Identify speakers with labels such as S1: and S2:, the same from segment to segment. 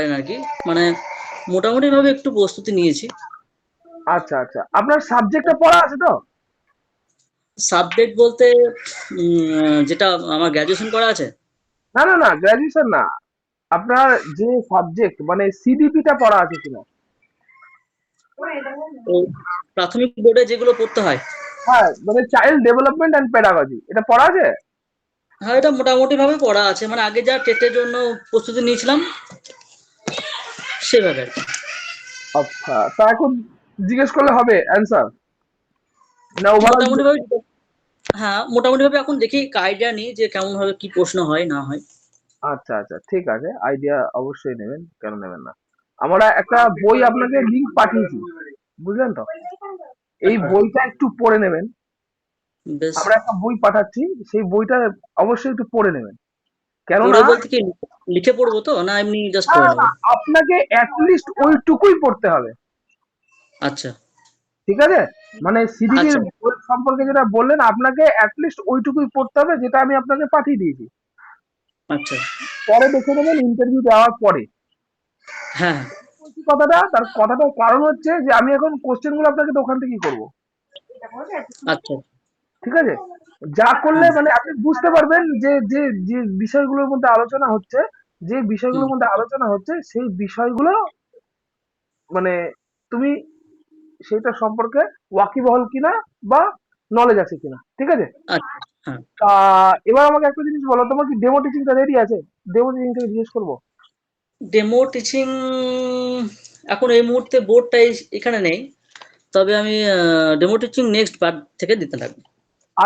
S1: পারেন আর কি। মানে মোটামুটি ভাবে একটু প্রস্তুতি নিয়েছি।
S2: আচ্ছা আচ্ছা। আপনার সাবজেক্টটা পড়া আছে তো?
S1: সাবজেক্ট বলতে যেটা আমার গ্র্যাজুয়েশন করা আছে?
S2: না না না গ্র্যাজুয়েশন না। আপনার যে সাবজেক্ট মানে সিডিপিটা পড়া আছে কিনা
S1: প্রাথমিক বোর্ডে যেগুলো পড়তে হয়।
S2: হ্যাঁ মানে চাইল্ড ডেভেলপমেন্ট অ্যান্ড পেডাগজি। এটা পড়া আছে?
S1: হ্যাঁ এটা মোটামুটি ভাবে পড়া আছে। মানে আগে যা টেটের জন্য প্রস্তুতি নিয়েছিলাম সেভাবে।
S2: আচ্ছা তা এখন জিজ্ঞেস করলে হবে অ্যান্সার না ওভারঅল
S1: মোটামুটি ভাবে হ্যাঁ মোটামুটি ভাবে এখন দেখি আইডিয়া নিই যে কেমন ভাবে কি প্রশ্ন হয় না হয়।
S2: আচ্ছা আচ্ছা ঠিক আছে আইডিয়া অবশ্যই নেবেন কেন নেবেন না। আমরা একটা বই আপনাকে লিংক পাঠিয়েছি বুঝলেন তো? এই বইটা একটু পড়ে নেবেন। আমরা একটা বই পাঠাচ্ছি সেই বইটা অবশ্যই একটু পড়ে নেবেন। কেননা
S1: বলতে কি লিখে পড়ব তো? না এমনি জাস্ট
S2: আপনাকে ওইটুকুই পড়তে হবে।
S1: আচ্ছা।
S2: ঠিক আছে? মানে
S1: আচ্ছা।
S2: সম্পর্কে যেটা বললেন আপনাকে ওইটুকুই পড়তে হবে যেটা আমি আপনাকে পাঠিয়ে দিয়েছি।
S1: আচ্ছা।
S2: পরে দেখে নেবেন ইন্টারভিউ দেওয়ার পরে।
S1: হ্যাঁ।
S2: কথাটা তার কথাটার কারণ হচ্ছে যে আমি এখন কোশ্চেনগুলো আপনাকে দোকান থেকেই করব।
S1: আচ্ছা।
S2: ঠিক আছে? যা করলে মানে আপনি বুঝতে পারবেন যে যে যে বিষয়গুলোর মধ্যে আলোচনা হচ্ছে যে বিষয়গুলোর মধ্যে আলোচনা হচ্ছে সেই বিষয়গুলো মানে তুমি সেটা সম্পর্কে ওয়াকিবহল কিনা বা নলেজ আছে কিনা ঠিক আছে?
S1: আচ্ছা হ্যাঁ।
S2: এবার আমাকে একটা জিনিস বলো তোমার কি ডেমো টিচিংটা রেডি আছে? ডেমো টিচিং থেকে জিজ্ঞেস করব?
S1: ডেমো টিচিং এখন এই মুহূর্তে বোর্ডটা এখানে নেই। তবে আমি ডেমো টিচিং নেক্সট বার থেকে দিতে লাগবে।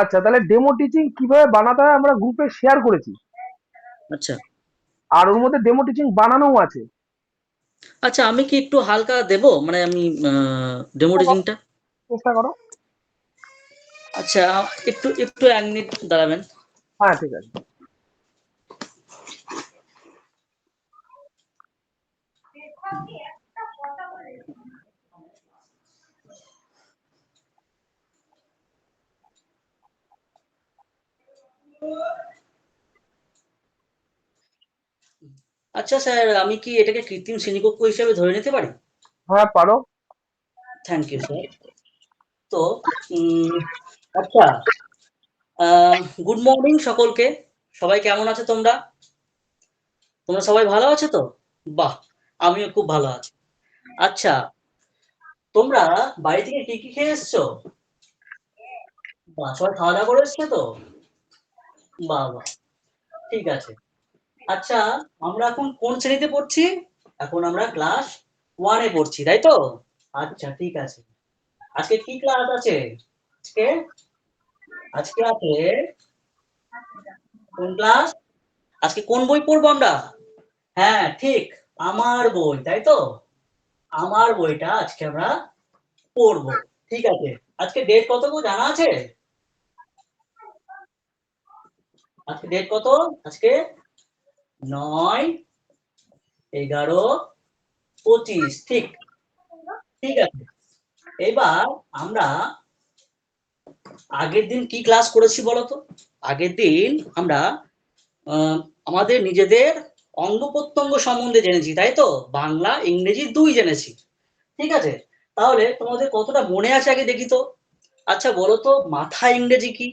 S2: আচ্ছা তাহলে ডেমো টিচিং কীভাবে বানাতে হয় আমরা গ্রুপে শেয়ার করেছি।
S1: আচ্ছা।
S2: আর ওর মধ্যে ডেমো টিচিং বানানোও আছে।
S1: আচ্ছা আমি কি একটু হালকা দেবো? মানে আমি ডেমো টিচিংটা
S2: চেষ্টা করো।
S1: আচ্ছা একটু একটু এক মিনিট দাঁড়াবেন।
S2: হ্যাঁ ঠিক আছে।
S1: আচ্ছা স্যার আমি কি এটাকে কৃত্রিম শ্রেণীকক্ষ হিসেবে ধরে নিতে পারি?
S2: হ্যাঁ পারো।
S1: থ্যাংক ইউ স্যার তো আচ্ছা গুড মর্নিং সকলকে। সবাই কেমন আছো তোমরা? তোমরা সবাই ভালো আছো তো? বাহ আমিও খুব ভালো আছি। আচ্ছা তোমরা বাড়ি থেকে কি কি খেয়ে এসছো? বাহ সবাই খাওয়া দাওয়া করে এসছো তো? বাহ ঠিক আছে। আচ্ছা আমরা এখন কোন শ্রেণীতে পড়ছি? এখন আমরা ক্লাস ওয়ানে পড়ছি, তাই তো? আচ্ছা ঠিক আছে। আজকে কি ক্লাস আছে? আজকে? আজকে আছে কোন ক্লাস আজকে কোন বই পড়ব আমরা? হ্যাঁ ঠিক, আমার বই, তাই তো? আমার বইটা আজকে আমরা পড়ব, ঠিক আছে। আজকে ডেট কত জানা আছে? আজকে ডেট কত? আজকে নয়, এগারো, পঁচিশ, ঠিক। ঠিক আছে। এবার আমরা আগের দিন কি ক্লাস করেছি বলতো? আগের দিন আমরা আমাদের নিজেদের অঙ্গ প্রত্যঙ্গ সম্বন্ধে জেনেছি, তাই তো? বাংলা, ইংরেজি দুই জেনেছি। ঠিক আছে? তাহলে তোমাদের কতটা মনে আছে আগে দেখি তো। আচ্ছা বলো তো মাথা ইংরেজি কি?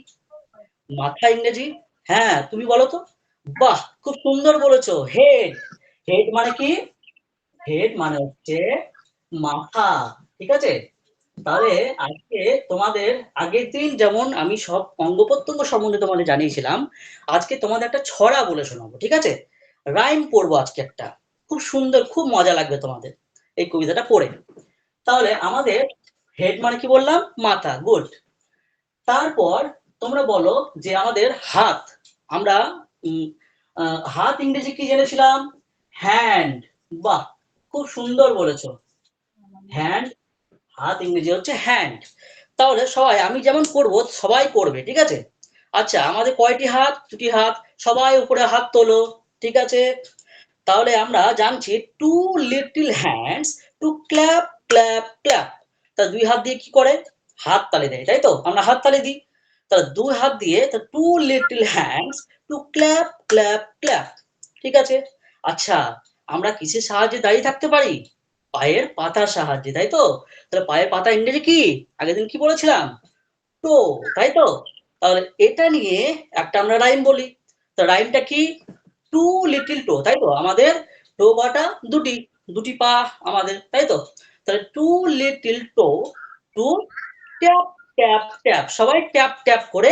S1: মাথা ইংরেজি হ্যাঁ তুমি বলো তো। বাহ, খুব সুন্দর বলেছ। হেড হেড মানে কি? হেড মানে হচ্ছে মাথা, ঠিক আছে? তাহলে আজকে তোমাদের আগের দিন যেমন আমি সব অঙ্গ প্রত্যঙ্গ সম্বন্ধে তোমাদের জানিয়েছিলাম, আজকে তোমাদের একটা ছড়া বলে শোনাবো, ঠিক আছে? রাইম পড়ব আজকে একটা। খুব সুন্দর, খুব মজা লাগবে তোমাদের এই কবিতাটা পড়ে। তাহলে আমাদের হেড মানে কি বললাম? মাথা গুড তারপর তোমরা বলো যে আমাদের হাত, আমরা হাত ইংরেজি কি জেনেছিলাম? হ্যান্ড। বাহ, খুব সুন্দর বলেছ। হ্যান্ড, হাত ইংরেজি হচ্ছে হ্যান্ড। তাহলে সবাই, আমি যেমন করব, সবাই করবে, ঠিক আছে? আচ্ছা আমাদের কয়টি হাত? দুটি হাত। সবাই উপরে হাত তোলো, ঠিক আছে? তাহলে আমরা জানছি, two little hands to clap clap clap. তা দুই হাত দিয়ে কি করে? হাত তালি দেয়, তাই তো? আমরা হাত তালি দিই। তাহলে দুই হাত দিয়ে two little hands to clap clap clap ঠিক আছে? আচ্ছা আমরা কিসের সাহায্যে দাঁড়িয়ে থাকতে পারি? পায়ের পাতার সাহায্যে, তাই তো? তাহলে পায়ের পাতা ইংরেজি কি? আগের দিন কি বলেছিলাম? টো, তাই তো? তাহলে এটা নিয়ে একটা আমরা রাইম বলি। তো রাইমটা কি? টু লিটিল টো তাই তো? আমাদের টো পাটা দুটি দুটি পা আমাদের, তাই তো? তাহলে two little toe to tap tap tap সবাই ট্যাপ ট্যাপ করে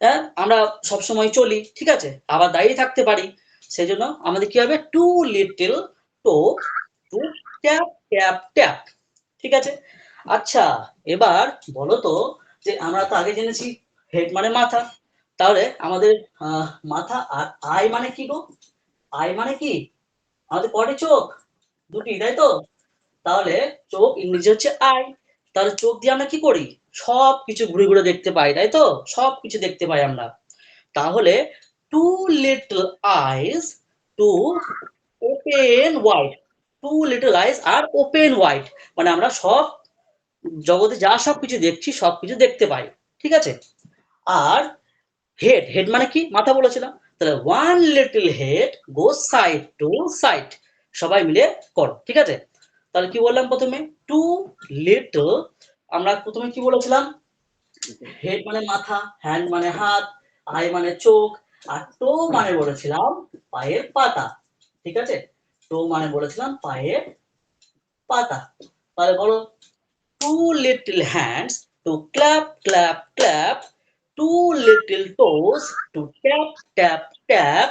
S1: আহ, আমরা সবসময় চলি ঠিক আছে? আবার দাঁড়িয়ে থাকতে পারি। সেই জন্য আমাদের কি হবে? Two little toe to tap tap tap ঠিক আছে? আচ্ছা এবার বলো তো যে আমরা তো আগে জেনেছি হেড মানে মাথা। তাহলে আমাদের মাথা আর আই মানে কি গো? আই মানে কি? আমাদের কটে চোখ দুটি তাই তো? তাহলে চোখ ইংরেজি হচ্ছে আই তাহলে চোখ দিয়ে আমরা কি করি? সব কিছু ঘুরে ঘুরে দেখতে পাই, তাই তো? সব কিছু দেখতে পাই আমরা। তাহলে two little eyes to open wide two little eyes R open wide মানে আমরা সব জগতে যা সব কিছু দেখছি সব কিছু দেখতে পাই, ঠিক আছে? আর হেড হেড মানে কি? মাথা বলেছিলাম। তাহলে one little head go side to side সবাই মিলে করো, ঠিক আছে? তাহলে কি বললাম প্রথমে? টু লিটল আমরা প্রথমে কি বলেছিলাম? হেড মানে মাথা হ্যান্ড মানে হাত আই মানে চোখ, আর টো মানে বলেছিলাম পায়ের পাতা। ঠিক আছে? টো মানে বলেছিলাম পায়ের পাতা। তাহলে বলো two little hands to clap clap clap two little toes to tap tap tap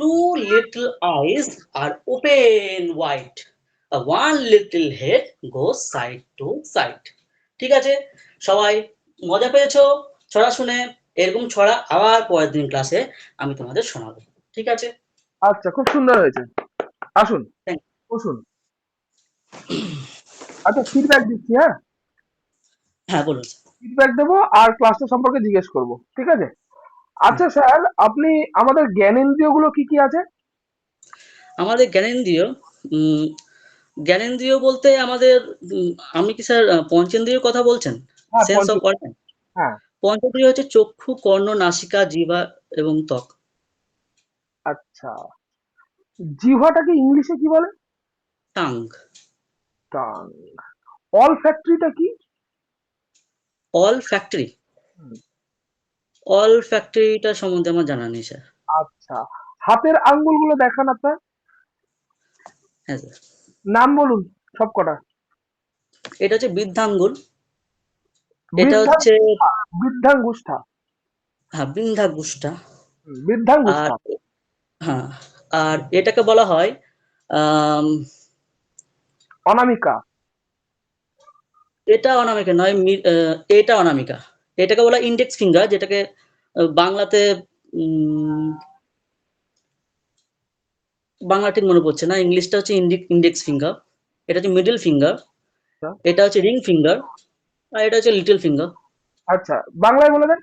S1: two little eyes R open wide one little head go side to side ঠিক আছে? সবাই মজা পেয়েছ? ছড়া শুনে এরকম ছড়া আবার পরের দিন ক্লাসে আমি তোমাদের শোনাবো। ঠিক আছে?
S2: আচ্ছা খুব সুন্দর হয়েছে। আসুন। বসুন। আচ্ছা ফিডব্যাক দিচ্ছি হ্যাঁ?
S1: হ্যাঁ বলুন।
S2: ফিডব্যাক দেবো আর ক্লাসটা সম্পর্কে জিজ্ঞেস করব ঠিক আছে? আচ্ছা স্যার আপনি আমাদের জ্ঞানেন্দ্রিয়গুলো কি কি আছে?
S1: আমাদের জ্ঞানেন্দ্রিয় জ্ঞানেন্দ্রিয় বলতে আমাদের আমি কি স্যার আহ, পঞ্চেন্দ্রিয়র কথা বলছেন?
S2: হ্যাঁ
S1: সেন্স অফ অর্গান
S2: হ্যাঁ।
S1: পঞ্চেন্দ্রিয় হচ্ছে চক্ষু কর্ণ নাসিকা জিহ্বা এবং ত্বক।
S2: আচ্ছা। জিহ্বাটাকে ইংলিশে কি বলে?
S1: টাং।
S2: টাং। অল ফ্যাক্টরিটা কি?
S1: All factory. অল ফ্যাক্টরিটা সম্বন্ধে আমার জানা নেই স্যার
S2: আচ্ছা। হাতের আঙ্গুলগুলো দেখান আপনার।
S1: হ্যাঁ স্যার
S2: নাম বলুন সব কটা।
S1: এটা হচ্ছে বৃদ্ধাঙ্গুল এটা হচ্ছে
S2: বৃদ্ধাঙ্গুষ্ঠা
S1: হ্যাঁ
S2: বৃদ্ধাঙ্গুষ্ঠা
S1: আর হ্যাঁ আর এটাকে বলা হয়
S2: অনামিকা।
S1: এটা অনামিকা নয় এটা অনামিকা। এটাকে বলা ইন্ডেক্স ফিঙ্গার যেটাকে বাংলাতে উম, বাংলা ঠিক মনে পড়ছে না ইংলিশটা হচ্ছে ইন্ডেক্স ফিঙ্গার এটা হচ্ছে মিডল ফিঙ্গার
S2: আচ্ছা।
S1: এটা হচ্ছে রিং ফিঙ্গার আর এটা হচ্ছে লিটল ফিঙ্গার
S2: আচ্ছা বাংলায় বলে দেন।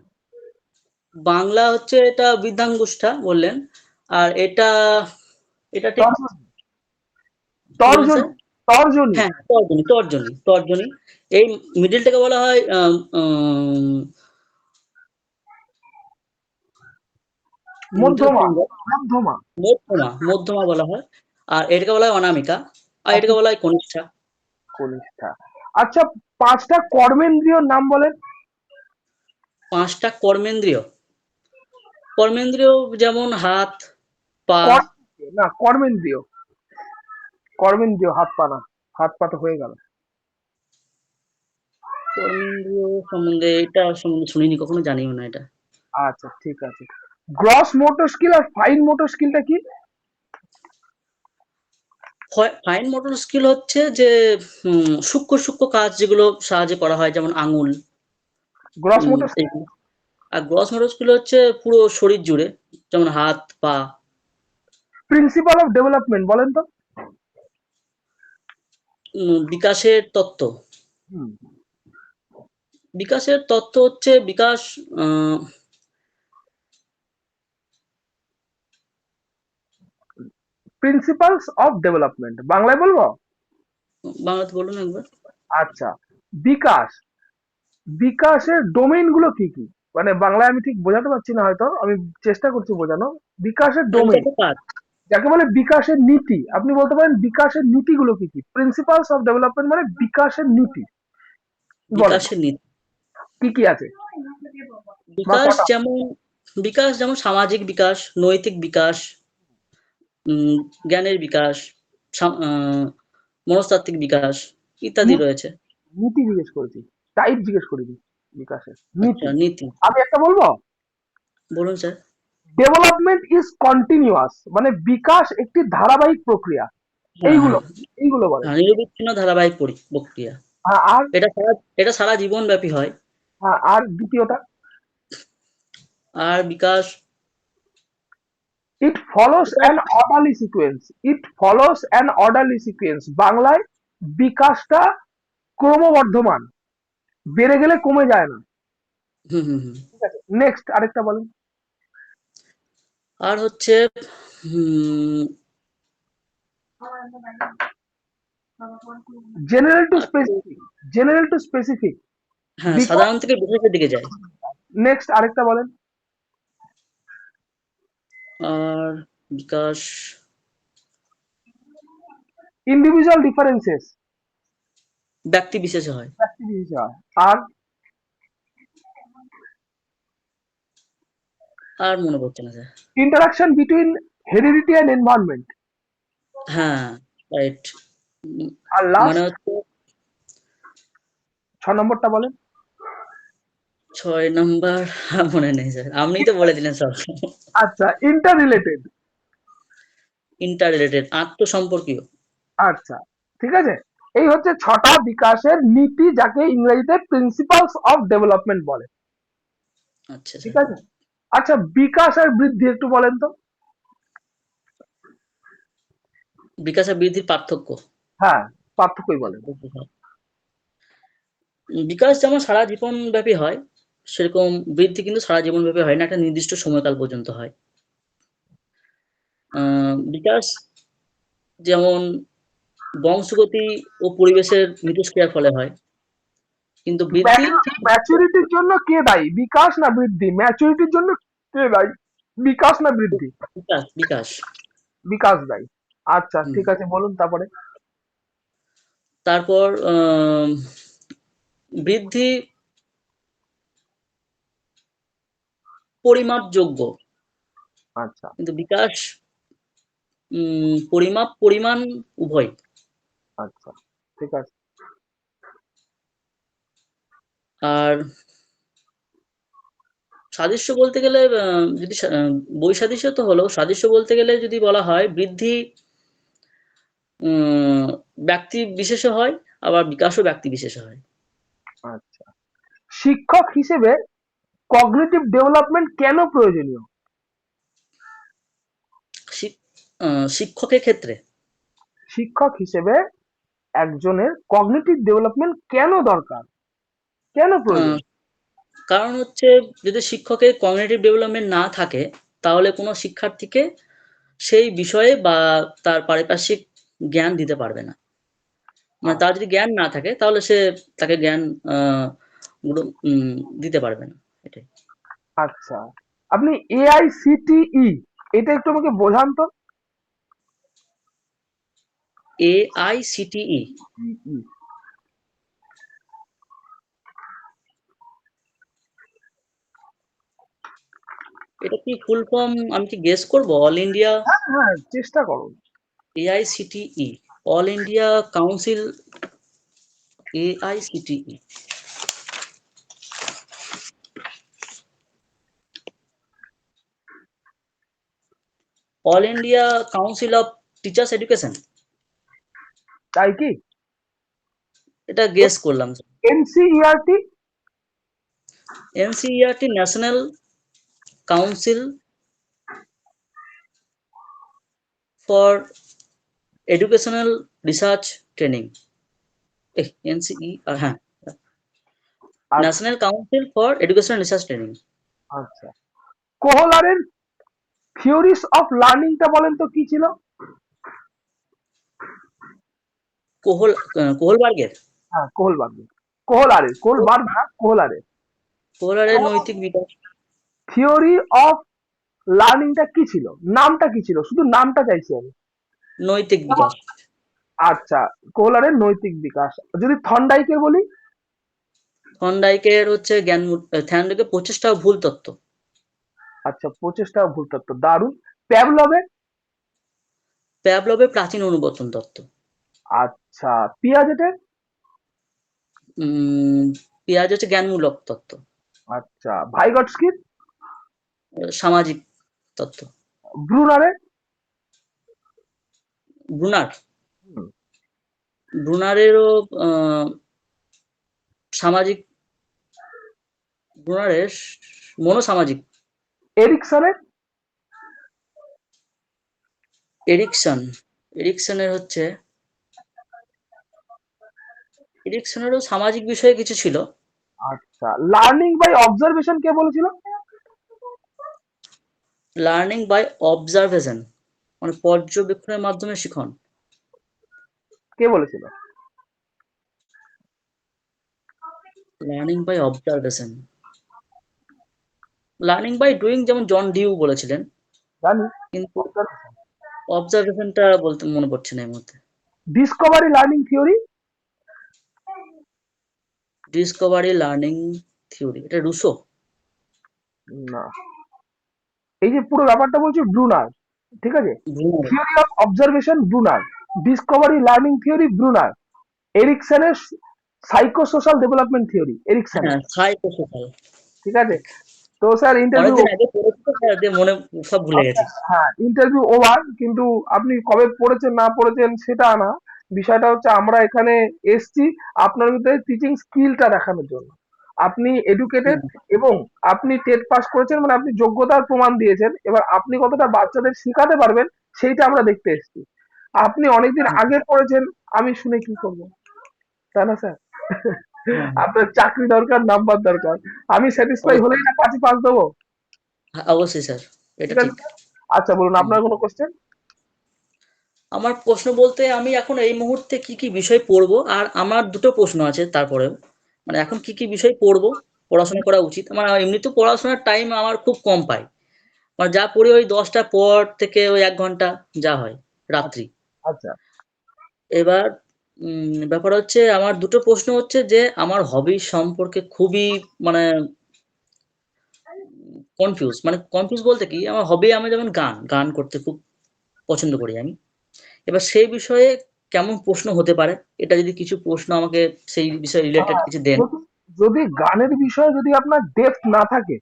S1: বাংলা হচ্ছে এটা বৃদ্ধাঙ্গুষ্ঠা বললেন আর এটা এটা ঠিক
S2: তর্জনী। তর্জনী
S1: হ্যাঁ তর্জনী তর্জনী তর্জনী। এই মিডিলটাকে বলা হয় আম, আম,
S2: মধ্যমা। মধ্যমা।
S1: মধ্যমা। মধ্যমা বলা হয়। আর এটাকে বলা হয় অনামিকা। আর এটাকে বলা হয় কনিষ্ঠা।
S2: কনিষ্ঠা। আচ্ছা পাঁচটা কর্মেন্দ্রীয় নাম বলেন।
S1: পাঁচটা কর্মেন্দ্রিয়। কর্মেন্দ্রিয় যেমন হাত পা।
S2: না কর্মেন্দ্রীয়। কর্মেন্দ্রীয় হাত পা না। হাত পা তো হয়ে গেল।
S1: কর্মেন্দ্রিয় সম্বন্ধে এটা সম্বন্ধে শুনিনি কখনো জানিও না এটা।
S2: আচ্ছা ঠিক আছে। গ্রস মোটর স্কিল আর ফাইন মোটর স্কিলটা কি?
S1: ফাইন মোটর স্কিল হচ্ছে যে সূক্ষ্ম সূক্ষ্ম কাজ যেগুলো সাহায্যে করা হয় যেমন আঙুল।
S2: গ্রস মোটর
S1: এইগুলো। আর গ্রস মোটর স্কিল হচ্ছে পুরো শরীর জুড়ে যেমন হাত পা।
S2: প্রিন্সিপাল অফ ডেভেলপমেন্ট বলেন তো।
S1: বিকাশের তত্ত্ব। বিকাশের তত্ত্ব হচ্ছে বিকাশ
S2: প্রিন্সিপালস অফ ডেভেলপমেন্ট বাংলায় বলব?
S1: বাংলাতে বলুন একবার।
S2: আচ্ছা বিকাশ। বিকাশের ডোমেইনগুলো কি কি? মানে বাংলায় আমি ঠিক বোঝাতে পারছি না হয়তো আমি চেষ্টা করছি বোঝানো। বিকাশের ডোমেইন যাকে বলে বিকাশের নীতি। আপনি বলতে পারেন বিকাশের নীতিগুলো কি কি? প্রিন্সিপালস অফ ডেভেলপমেন্ট মানে বিকাশের নীতি।
S1: বিকাশের নীতি।
S2: কি কি আছে?
S1: বিকাশ যেমন বিকাশ যেমন সামাজিক বিকাশ নৈতিক বিকাশ জ্ঞানের বিকাশ মনস্তাত্ত্বিক বিকাশ ইত্যাদি রয়েছে।
S2: নীতি জিজ্ঞেস করেছি। টাইপ জিজ্ঞেস করেছি বিকাশের। নীতি।
S1: আচ্ছা, নীতি।
S2: আমি একটা বলব?
S1: বলুন স্যার।
S2: ডেভেলপমেন্ট ইজ কন্টিনিউয়াস মানে বিকাশ একটি ধারাবাহিক প্রক্রিয়া। এইগুলো এইগুলো বলে।
S1: হ্যাঁ, নিরবিচ্ছিন্ন ধারাবাহিক প্রক্রিয়া।
S2: হ্যাঁ, আর?
S1: এটা সারা এটা সারা জীবন ব্যাপী হয়।
S2: হ্যাঁ, আর দ্বিতীয়টা?
S1: আর বিকাশ
S2: it follows an orderly sequence it follows an orderly sequence বাংলায় বিকাশটা ক্রমবর্ধমান। বেড়ে গেলে কমে যায় না। ঠিক আছে নেক্সট আরেকটা বলেন।
S1: আর হচ্ছে
S2: general to specific general
S1: to
S2: specific
S1: সাধারণ থেকে বিশেষের দিকে যায়।
S2: নেক্সট আরেকটা বলেন।
S1: আর বিকাশ।
S2: ইন্ডিভিজুয়াল ডিফারেন্সেস
S1: ব্যক্তি বিশেষে হয়।
S2: আর?
S1: আর মনে পড়ছে না sir
S2: interaction between heredity and environment
S1: হ্যাঁ রাইট
S2: আর লাস্ট
S1: মানে হচ্ছে
S2: ছ নম্বরটা বলেন।
S1: ছয় নাম্বার মনে নেই স্যার। আপনি তো বলে দিলেন সব
S2: আচ্ছা ইন্টার রিলেটেড
S1: ইন্টার রিলেটেড আত্মসম্পর্কীয়।
S2: আচ্ছা ঠিক আছে? এই হচ্ছে ছটা বিকাশের নীতি যাকে ইংরেজিতে প্রিন্সিপালস অফ ডেভেলপমেন্ট বলে।
S1: আচ্ছা
S2: ঠিক আছে? আচ্ছা বিকাশ আর বৃদ্ধি একটু বলেন তো।
S1: বিকাশ আর বৃদ্ধির পার্থক্য।
S2: হ্যাঁ পার্থক্যই বলেন
S1: বিকাশ যেমন সারা জীবন ব্যাপী হয় সেরকম বৃদ্ধি কিন্তু সারা জীবন ব্যাপী হয় না একটা নির্দিষ্ট সময়কাল পর্যন্ত হয়। বিকাশ যেমন বংশগতি ও পরিবেশের মিথস্ক্রিয়ার ফলে হয়। কিন্তু বৃদ্ধি
S2: ম্যাচুরিটির জন্য কে দায়ী? বিকাশ না বৃদ্ধি? ম্যাচুরিটির জন্য কে দায়ী? বিকাশ না বৃদ্ধি?
S1: বিকাশ বিকাশ।
S2: বিকাশ দায়ী। আচ্ছা ঠিক আছে বলুন তারপরে।
S1: তারপর আহ, বৃদ্ধি পরিমাপযোগ্য।
S2: আচ্ছা।
S1: কিন্তু বিকাশ পরিমাপ পরিমাণ উভয়।
S2: আচ্ছা ঠিক আছে।
S1: আর সাদৃশ্য বলতে গেলে যদি সা- আহ, বৈসাদৃশ্য তো হলো সাদৃশ্য বলতে গেলে যদি বলা হয় বৃদ্ধি উম, ব্যক্তি বিশেষে হয় আবার বিকাশও ব্যক্তি বিশেষে হয়।
S2: আচ্ছা। শিক্ষক হিসেবে কগনিটিভ ডেভেলপমেন্ট কেন প্রয়োজনীয়?
S1: শিক্ষকের ক্ষেত্রে।
S2: শিক্ষক হিসেবে একজনের কগনিটিভ ডেভেলপমেন্ট কেন দরকার? কেন প্রয়োজন?
S1: কারণ হচ্ছে যদি শিক্ষকের কগনিটিভ ডেভেলপমেন্ট না থাকে তাহলে কোনো শিক্ষার্থীকে সেই বিষয়ে বা তার পারিপার্শ্বিক জ্ঞান দিতে পারবে না। মানে তার যদি জ্ঞান না থাকে তাহলে সে তাকে জ্ঞান দিতে পারবে না। এটাই।
S2: আচ্ছা। আপনি এআইসিটিই এটা একটু আমাকে বোঝান তো?
S1: এ আই সিটিই এটা কি ফুল ফর্ম আমি কি গেস করব? অল ইন্ডিয়া
S2: হ্যাঁ হ্যাঁ চেষ্টা করুন
S1: AICTE all India council AICTE all India council of teachers education
S2: তাই কি?
S1: এটা গেস করলাম
S2: NCERT
S1: NCERT national council for educational research training NCE হ্যাঁ। National council for educational research training
S2: আচ্ছা। কোহলারের থিওরিস অফ লার্নিংটা বলেন তো কি ছিল?
S1: কোহল কোহলবার্গের?
S2: হ্যাঁ কোহলবার্গ কোহলারের কোহলবার্গ না কোহলারের।
S1: কোহলারের নৈতিক বিকাশ।
S2: থিওরি অফ লার্নিংটা কি ছিল? নামটা কি ছিল? শুধু নামটা চাইছি আমি।
S1: নৈতিক বিকাশ।
S2: আচ্ছা কোহলারের নৈতিক বিকাশ। যদি থন্ডাইকের বলি?
S1: থন্ডাইকের হচ্ছে জ্ঞান থ্যান্ডকে প্রচেষ্টা ভুল তত্ত্ব।
S2: আচ্ছা প্রচেষ্টা ও ভুল তত্ত্ব। দারুণ। প্যাভলভের
S1: প্যাবলবের প্রাচীন অনুবর্তন তত্ত্ব।
S2: আচ্ছা পিয়াজেটের
S1: পেঁয়াজ হচ্ছে জ্ঞানমূলক তত্ত্ব।
S2: আচ্ছা ভাইগটস্কির
S1: সামাজিক তত্ত্ব।
S2: ব্রুনারের
S1: ব্রুনার। ব্রুনারেরও সামাজিক ব্রুনারের মনোসামাজিক
S2: এরিকসনের?
S1: এরিকসন। এরিকসনের হচ্ছে এরিকসনেরও সামাজিক বিষয়ে কিছু ছিল।
S2: আচ্ছা লার্নিং বাই অবজারভেশন কে বলেছিল?
S1: লার্নিং বাই অবজারভেশন মানে পর্যবেক্ষণের মাধ্যমে শিখন।
S2: কে বলেছিল?
S1: Learning by observation learning by doing যেমন জন ডিউ বলেছিলেন।
S2: জানি।
S1: কিন্তু অবজারভেশনটা বলতে মনে পড়ছে না এই মুহূর্তে।
S2: Discovery learning theory
S1: discovery learning theory এটা রুশো?
S2: না। এই যে পুরো ব্যাপারটা বলছি ব্রুনার ঠিক আছে? Theory of observation Bruner discovery learning theory Bruner এরিকসনের psychosocial development theory
S1: Erikson psychosocial
S2: ঠিক আছে? তো স্যার ইন্টারভিউ
S1: মনে সব ভুলে গেছি।
S2: হ্যাঁ ইন্টারভিউ ওভার কিন্তু আপনি কবে পড়েছেন না পড়েছেন সেটা না। বিষয়টা হচ্ছে আমরা এখানে এসছি আপনার ভিতরে টিচিং স্কিলটা দেখানোর জন্য। আপনি এডুকেটেড এবং আপনি টেট পাস করেছেন মানে আপনি যোগ্যতার প্রমাণ দিয়েছেন। এবার আপনি কতটা বাচ্চাদের শেখাতে পারবেন সেইটা আমরা দেখতে এসেছি। আপনি অনেকদিন আগে পড়েছেন আমি শুনে কি করব? তাই না স্যার। আপনার চাকরি দরকার নাম্বার দরকার। আমি স্যাটিসফাই হলেই না পাঁচই পাস দেবো।
S1: হ্যাঁ, অবশ্যই স্যার এটা
S2: ঠিক আচ্ছা বলুন আপনার কোনো কোশ্চেন
S1: আমার প্রশ্ন বলতে আমি এখন এই মুহূর্তে কি কি বিষয় পড়ব? আর আমার দুটো প্রশ্ন আছে তারপরেও। মানে এখন কি কি বিষয় পড়ব? পড়াশোনা করা উচিত। আমার এমনি তো পড়াশোনার টাইম আমার খুব কম পাই। মানে যা পড়ি ওই দশটা পর থেকে ওই এক ঘণ্টা যা হয় রাত্রি।
S2: আচ্ছা।
S1: এবার ব্যাপার হচ্ছে আমার দুটো প্রশ্ন হচ্ছে যে আমার হবি সম্পর্কে খুবই মানে কনফিউজ মানে কনফিউজ বলতে কি আমার হবি আমি যেমন গান গান করতে খুব পছন্দ করি আমি। এবার সেই বিষয়ে কেমন প্রশ্ন হতে পারে এটা যদি কিছু প্রশ্ন আমাকে সেই বিষয়ে রিলেটেড কিছু দেন।
S2: যদি- গানের বিষয়ে যদি আপনার ডেপথ না থাকে।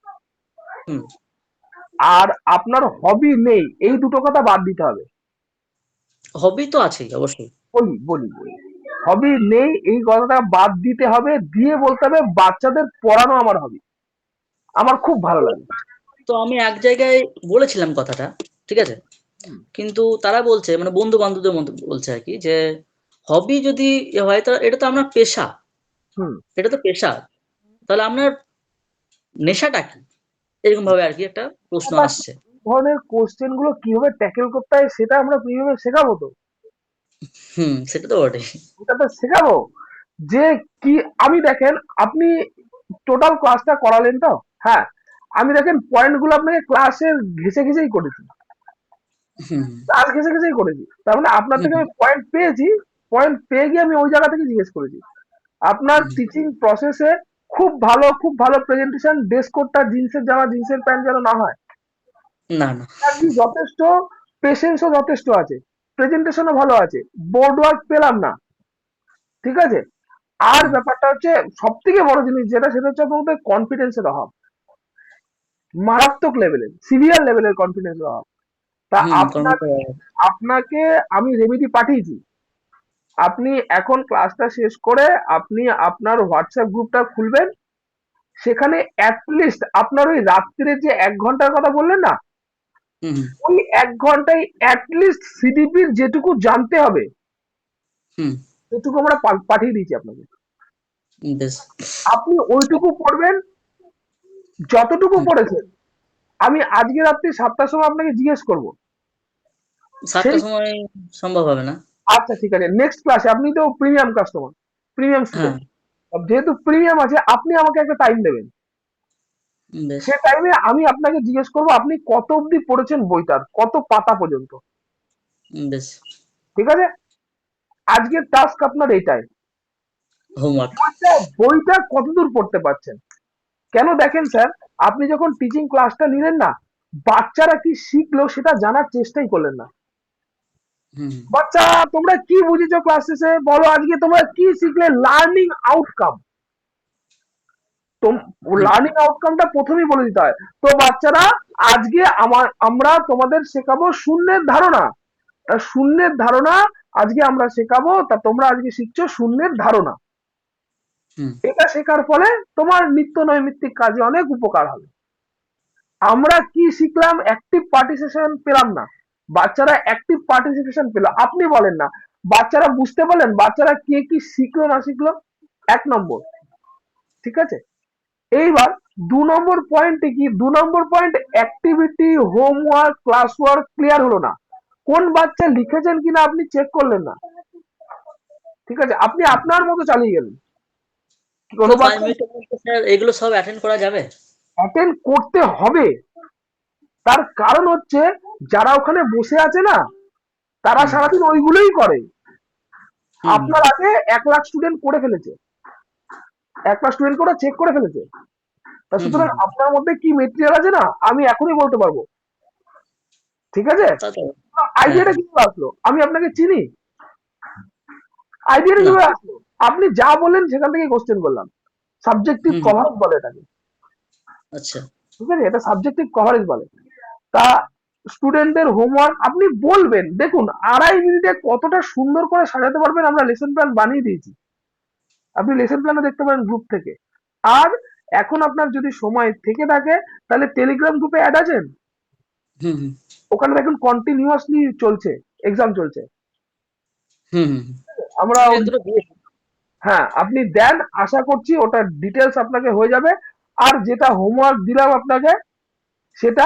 S2: আর আপনার হবি নেই এই দুটো কথা বাদ দিতে হবে।
S1: হবি তো আছেই অবশ্যই।
S2: বলি বলি বলি। হবি নেই এই কথাটা বাদ দিতে হবে দিয়ে বলতে হবে বাচ্চাদের পড়ানো আমার হবি। আমার খুব ভালো লাগে।
S1: তো আমি এক জায়গায় বলেছিলাম কথাটা ঠিক আছে? কিন্তু তারা বলছে মানে বন্ধু বান্ধবদের মধ্যে বলছে আর কি যে হবি যদি হয় তা এটা তো আপনার পেশা।
S2: হুম।
S1: এটা তো পেশা। তাহলে আপনার নেশাটা কি? এরকম ভাবে আর কি একটা প্রশ্ন আসছে।
S2: ধরনের কোশ্চেনগুলো কীভাবে ট্যাকেল করতে হয় সেটা আমরা কীভাবে শেখাবো তো?
S1: হুম সেটা তো বটে
S2: ওটা তো শেখাবো। যে কি আমি দেখেন আপনি টোটাল ক্লাসটা করালেন তো? হ্যাঁ আমি দেখেন পয়েন্টগুলো আপনাকে ক্লাসের ঘেসে ঘেসেই করেছি। ক্লাস ঘেসে ঘেসেই করেছি। তার মানে আপনার থেকে আমি পয়েন্ট পেয়েছি পয়েন্ট পেয়ে গিয়ে আমি ওই জায়গা থেকে জিজ্ঞেস করেছি। আপনার টিচিং প্রসেসে খুব ভালো খুব ভালো প্রেজেন্টেশন ড্রেস কোডটা জিন্সের জামা জিন্সের প্যান্ট যেন না হয়।
S1: না না।
S2: যথেষ্ট পেশেন্সও যথেষ্ট আছে। প্রেজেন্টেশনও ভালো আছে। বোর্ড ওয়ার্ক পেলাম না। ঠিক আছে? আর ব্যাপারটা হচ্ছে সব থেকে বড় জিনিস যেটা সেটা হচ্ছে আপনাদের কনফিডেন্সের অভাব। মারাত্মক লেভেলের সিভিয়ার লেভেলের কনফিডেন্সের অভাব। তা
S1: কর্মকর্তা-
S2: আপনাকে আমি রেমিডি পাঠিয়েছি। আপনি এখন ক্লাসটা শেষ করে আপনি আপনার হোয়াটসঅ্যাপ গ্রুপটা খুলবেন। সেখানে অ্যাটলিস্ট আপনার ওই রাত্রিরে যে এক ঘণ্টার কথা বললেন না ওই এক ঘন্টায় অ্যাটলিস্ট সিডিপির যেটুকু জানতে হবে
S1: হুম।
S2: সেটুকু আমরা পাঠিয়ে দিয়েছি আপনাকে। আপনি ওইটুকু পড়বেন যতটুকু পড়েছেন। আমি আজকে রাত্রি সাতটার সময় আপনাকে জিজ্ঞেস করব।
S1: সাতটার সময় সম্ভব হবে না।
S2: আচ্ছা ঠিক আছে। নেক্সট ক্লাসে আপনি তো প্রিমিয়াম কাস্টমার প্রিমিয়াম যেহেতু প্রিমিয়াম আছে আপনি আমাকে একটা টাইম দেবেন। সে টাইমে আমি আপনাকে জিজ্ঞেস করব আপনি কত অবধি পড়েছেন বইটার? কত পাতা পর্যন্ত?
S1: বেশ।
S2: ঠিক আছে? আজকের টাস্ক আপনার এইটাই।
S1: হোমওয়ার্ক
S2: বইটা কতদূর পড়তে পারছেন? কেন দেখেন স্যার আপনি যখন টিচিং ক্লাসটা নিলেন না বাচ্চারা কি শিখলো সেটা জানার চেষ্টাই করলেন না। বাচ্চা তোমরা কি বুঝেছ ক্লাস শেষে বলো আজকে তোমরা কি শিখলে? লার্নিং আউটকাম লার্নিং আউটকামটা প্রথমেই বলে দিতে হয়। তো বাচ্চারা আজকে আমার আমরা তোমাদের শেখাবো শূন্যের ধারণা। শূন্যের ধারণা আজকে আমরা শেখাবো তা তোমরা আজকে শিখছো শূন্যের ধারণা। এটা শেখার ফলে তোমার নিত্য নৈমিত্তিক কাজে অনেক উপকার হবে। আমরা কি শিখলাম? অ্যাক্টিভ পার্টিসিপেশন পেলাম না। বাচ্চারা অ্যাক্টিভ পার্টিসিপেশন পেল। আপনি বলেন না। বাচ্চারা বুঝতে পারলেন? বাচ্চারা কে কি শিখলো না শিখলো? এক নম্বর। ঠিক আছে? এইবার দু নম্বর পয়েন্টে কি? দু number point activity homework class work clear হলো না। কোন বাচ্চা লিখেছেন কিনা আপনি চেক করলেন না। ঠিক আছে? আপনি আপনার মতো চালিয়ে গেলেন। কোনো
S1: এগুলো সব অ্যাটেন্ড করা যাবে?
S2: অ্যাটেন্ড করতে হবে। তার কারণ হচ্ছে যারা ওখানে বসে আছে না তারা সারাদিন ওইগুলোই করে। আপনার আগে এক লাখ স্টুডেন্ট করে ফেলেছে। এক লাখ স্টুডেন্ট করে চেক করে ফেলেছে। সুতরাং আপনার মধ্যে কি মেটেরিয়াল আছে না আমি এখনই বলতে পারব। ঠিক আছে? আইডিয়াটা কীভাবে আসলো? আমি আপনাকে চিনি। আইডিয়াটা কীভাবে আসলো? আপনি যা বললেন সেখান থেকে কোশ্চেন করলাম। সাবজেক্টিভ কভারেজ বলে এটাকে।
S1: আচ্ছা।
S2: ঠিক আছে এটা সাবজেক্টিভ কভারেজ বলে। তা স্টুডেন্টদের হোমওয়ার্ক আপনি বলবেন। দেখুন আড়াই মিনিটে কতটা সুন্দর করে সাজাতে পারবেন আমরা লেসন প্ল্যান বানিয়ে দিয়েছি। আপনি লেসন প্ল্যানও দেখতে পারেন গ্রুপ থেকে। আর এখন আপনার যদি সময় থেকে থাকে তাহলে টেলিগ্রাম গ্রুপে অ্যাড আছেন?
S1: হুম হুম।
S2: ওখানে দেখুন কন্টিনিউয়াসলি চলছে এক্সাম চলছে। আমরা। হ্যাঁ আপনি দেন আশা করছি ওটার ডিটেলস আপনাকে হয়ে যাবে। আর যেটা হোমওয়ার্ক দিলাম আপনাকে সেটা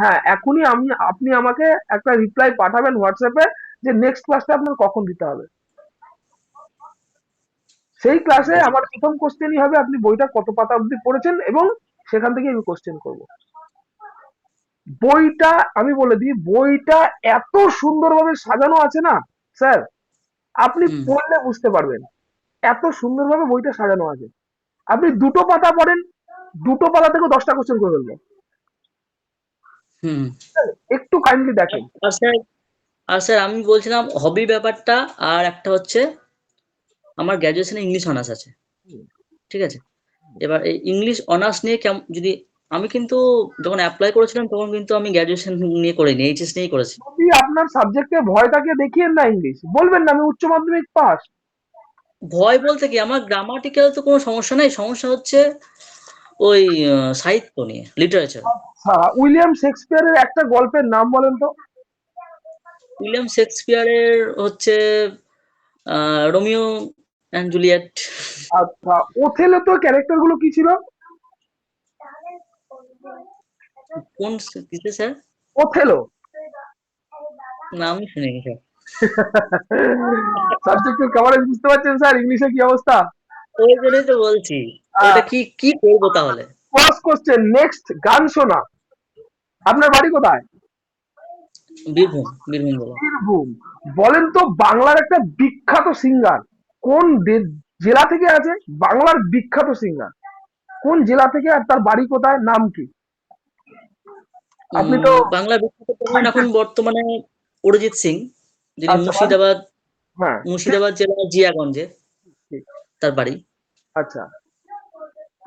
S2: হ্যাঁ এখনই আমি আপনি আমাকে একটা রিপ্লাই পাঠাবেন হোয়াটসঅ্যাপে যে নেক্সট ক্লাসটা আপনার কখন দিতে হবে। সেই ক্লাসে আমার প্রথম কোশ্চেনই হবে আপনি বইটা কত পাতা অবধি পড়েছেন এবং সেখান থেকে আমি কোশ্চেন করব। বইটা আমি বলে দিই বইটা এত সুন্দরভাবে সাজানো আছে না স্যার আপনি পড়লে বুঝতে পারবেন এত সুন্দরভাবে বইটা সাজানো আছে। আপনি দুটো পাতা পড়েন দুটো পাতা থেকে দশটা কোশ্চেন করে ফেলবেন
S1: হুম।
S2: একটু কাইন্ডলি দেখেন।
S1: আর স্যার আর স্যার আমি বলছিলাম হবি ব্যাপারটা আর একটা হচ্ছে আমার গ্র্যাজুয়েশনে ইংলিশ অনার্স আছে। ঠিক আছে? এবার এই ইংলিশ অনার্স নিয়ে কেমন যদি আমি কিন্তু যখন অ্যাপ্লাই করেছিলাম তখন কিন্তু আমি গ্র্যাজুয়েশন নিয়ে করিনি এইচএস নিয়ে করেছি।
S2: আপনার সাবজেক্টে ভয় থাকে দেখিয়েন না ইংলিশ বলবেন না আমি উচ্চ মাধ্যমিক পাস।
S1: ভয় বলতে কি আমার গ্রামাটিক্যাল তো কোনো সমস্যা নেই সমস্যা হচ্ছে ওই সাহিত্য নিয়ে লিটারেচার
S2: উইলিয়াম শেক্সপিয়ারের একটা গল্পের নাম বলেন তো।
S1: উইলিয়াম শেক্সপিয়ারের হচ্ছে রোমিও অ্যান্ড জুলিয়েট
S2: আচ্ছা ওথেলো তো ক্যারেক্টারগুলো কি ছিল?
S1: কোন কিসে স্যার
S2: ওথেলো
S1: না আমি শুনিনি স্যার
S2: সাবজেক্টের কভারেজ বুঝতে পারছেন স্যার ইংলিশে কি অবস্থা?
S1: ওই জন্যই তো বলছি। ওটা কি কি করব তাহলে?
S2: ফার্স্ট কোশ্চেন নেক্সট গান শোনা। আপনার বাড়ি কোথায়?
S1: বীরভূম বীরভূম
S2: বীরভূম। বলেন তো বাংলার একটা বিখ্যাত সিঙ্গার কোন জেলা থেকে আছে? বাংলার বিখ্যাত সিঙ্গার কোন জেলা থেকে আর তার বাড়ি কোথায়? নাম কি? আপনি তো-
S1: বাংলা বিখ্যাত এখন বর্তমানে অরিজিৎ সিং যিনি
S2: আচ্ছা,
S1: মুর্শিদাবাদ
S2: হ্যাঁ।
S1: মুর্শিদাবাদ জেলার জিয়াগঞ্জে তার বাড়ি।
S2: আচ্ছা।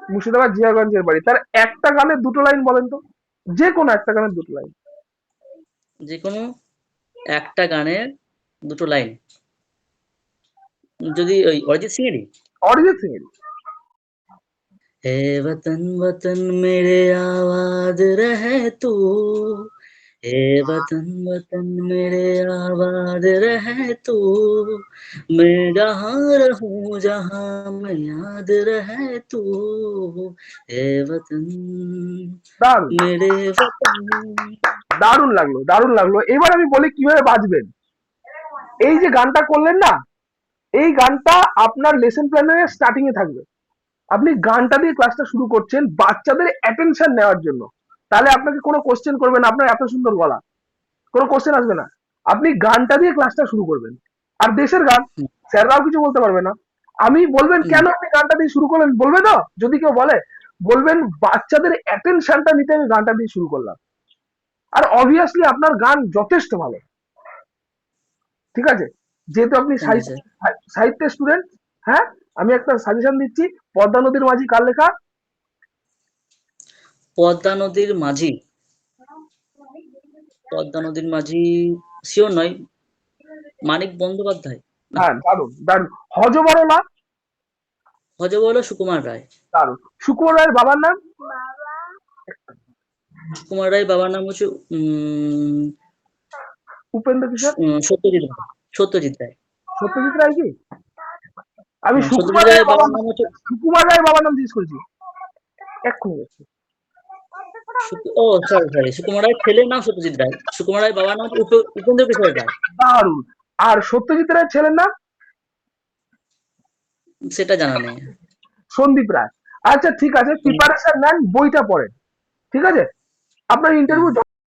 S2: মুর্শিদাবাদ জিয়াগঞ্জের বাড়ি। তার একটা গানের দুটো লাইন বলেন তো। যে কোনো একটা গানের দুটো লাইন।
S1: যে কোনো একটা গানের দুটো লাইন। যদি ওই অরিজিৎ সিং এরই
S2: অরিজিৎ সিং এর
S1: है वतन वतन मेरे आवाज रहे तू हे वतन वतन मेरे आवाज रहे तू मैं जहाँ रहूं जहाँ मैं याद रहे तू हे वतन
S2: দারুন
S1: मेरे वतन
S2: দারুণ লাগলো দারুণ লাগলো এবার আমি বলি কিভাবে বাজবেন এই যে গানটা করলেন না এই গানটা আপনার লেসন প্ল্যানের স্টার্টিং এ থাকবে। আপনি গানটা দিয়ে ক্লাসটা শুরু করছেন বাচ্চাদের অ্যাটেনশন নেওয়ার জন্য। তাহলে আপনাকে কোনো কোশ্চেন করবে না, আপনার এত সুন্দর গলা। কোনো কোশ্চেন আসবে না। আপনি গানটা দিয়ে ক্লাসটা শুরু করবেন। আর দেশের গান, স্যাররাও কিছু বলতে পারবে না। আমি বলবেন, কেন আপনি গানটা দিয়ে শুরু করলেন? বলবে না যদি কেউ বলে, বলবেন, বাচ্চাদের অ্যাটেনশনটা নিতে আমি গানটা দিয়ে শুরু করলাম। আর অবভিয়াসলি আপনার গান যথেষ্ট ভালো। ঠিক আছে? যেহেতু আপনি. সাহিত্যের স্টুডেন্ট হ্যাঁ আমি একটা সাজেশন দিচ্ছি পদ্মা নদীর মাঝি কার লেখা?
S1: পদ্মা নদীর মাঝি? পদ্মা নদীর মাঝি শিওর নয়। মানিক বন্দ্যোপাধ্যায়?
S2: হ্যাঁ দারুণ দারুণ হজবরলা?
S1: হজবল সুকুমার রায়।
S2: দারুণ শুকুর রায়ের বাবার নাম?
S1: সুকুমার রায় বাবার নাম হচ্ছে উম,
S2: উপেন্দ্র কিশোর?
S1: সত্যজিৎ রায়। সত্যজিৎ রায়।
S2: সত্যজিৎ রায় কি? আমি
S1: হ্যাঁ,
S2: সুকুমার রায়ের বাবার
S1: নাম হচ্ছে
S2: সুকুমার রায়ের বাবার নাম জিজ্ঞেস করেছি। এক্ষুনি।
S1: ও সরি সরি সুকুমার রায়ের ছেলের নাম সত্যজিৎ রায়। সুকুমার রায় বাবার নাম উপেন্দ্র কিশোর রায়।
S2: দারুণ আর সত্যজিৎ রায়ের ছেলের নাম?
S1: সেটা জানা নেই।
S2: সন্দীপ রায়। আচ্ছা ঠিক আছে প্রিপারেশন নেন বইটা পড়েন। ঠিক আছে? আপনার ইন্টারভিউ